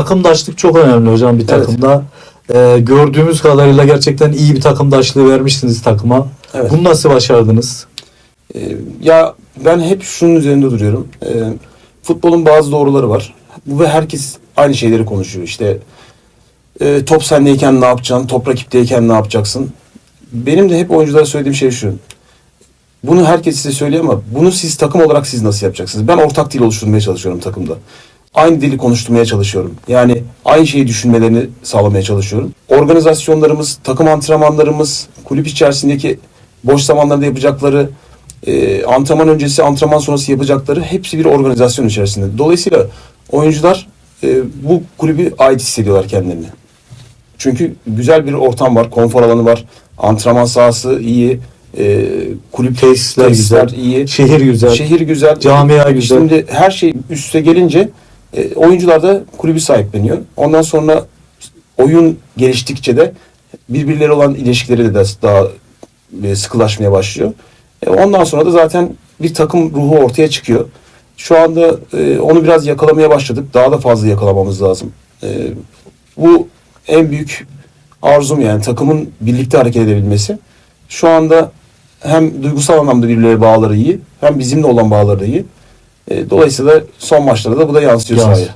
takımdaşlık çok önemli hocam bir Evet. takımda. Ee, gördüğümüz kadarıyla gerçekten iyi bir takımdaşlığı vermişsiniz takıma. Evet. Bunu nasıl başardınız? Ee, ya ben hep şunun üzerinde duruyorum. Ee, futbolun bazı doğruları var. Bu ve herkes aynı şeyleri konuşuyor. İşte e, top sendeyken ne yapacaksın, top rakipteyken ne yapacaksın. Benim de hep oyunculara söylediğim şey şu. Bunu herkes size söylüyor ama bunu siz takım olarak siz nasıl yapacaksınız? Ben ortak dil oluşturmaya çalışıyorum takımda. Aynı dili konuşturmaya çalışıyorum. Yani aynı şeyi düşünmelerini sağlamaya çalışıyorum. Organizasyonlarımız, takım antrenmanlarımız, kulüp içerisindeki boş zamanlarda yapacakları, e, antrenman öncesi, antrenman sonrası yapacakları hepsi bir organizasyon içerisinde. Dolayısıyla oyuncular e, bu kulübü ait hissediyorlar kendilerini. Çünkü güzel bir ortam var, konfor alanı var, antrenman sahası iyi, e, kulüp Tesisler güzel. iyi, Şehir güzel. şehir güzel, Camia güzel. Şimdi her şey üste gelince e, oyuncular da kulübü sahipleniyor. Ondan sonra oyun geliştikçe de birbirleri olan ilişkileri de daha e, sıkılaşmaya başlıyor. E, ondan sonra da zaten bir takım ruhu ortaya çıkıyor. Şu anda e, onu biraz yakalamaya başladık. Daha da fazla yakalamamız lazım. E, bu en büyük arzum yani takımın birlikte hareket edebilmesi. Şu anda hem duygusal anlamda birbirleri bağları iyi hem bizimle olan bağları da iyi. E, dolayısıyla son maçlarda da bu da yansıyor Yans- sahaya.